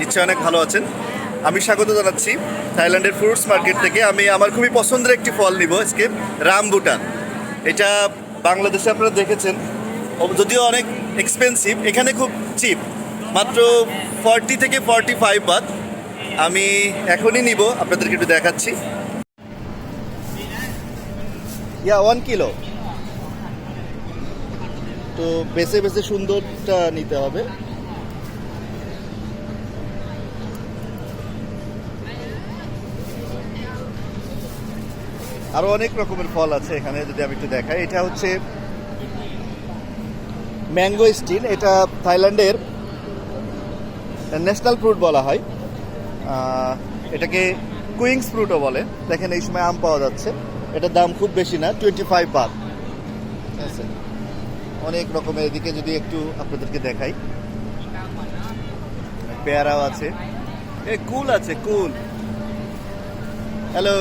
নিশ্চয়ই অনেক ভালো আছেন। আমি স্বাগত জানাচ্ছি থাইল্যান্ডের ফ্রুটস মার্কেট থেকে। আমি আমার খুবই পছন্দের একটি ফল নিব আজকে, রামবুটান। এটা বাংলাদেশে আপনারা দেখেছেন। যদিও অনেক এক্সপেন্সিভ এখানে খুব চিপ মাত্র ফর্টি থেকে ফর্টি ফাইভ বাদ আমি এখনই নিব, আপনাদেরকে একটু দেখাচ্ছি। ইয়া ওয়ান কিলো তো বেছে বেছে সুন্দরটা নিতে হবে। আরও অনেক রকমের ফল আছে এখানে যদি আমি একটু দেখাই। এটা হচ্ছে ম্যাঙ্গো স্টিল। এটা থাইল্যান্ডের ন্যাশনাল ফ্রুট বলা হয়। এটাকে কুইংস ফ্রুটও বলে। দেখেন এই সময় আম পাওয়া যাচ্ছে। এটার দাম খুব বেশি না টোয়েন্টি ফাইভ বাদ অনেক রকমের। এদিকে যদি একটু আপনাদেরকে দেখাই। পেয়ারাও আছে। এ, কুল আছে, কুল। হ্যালো।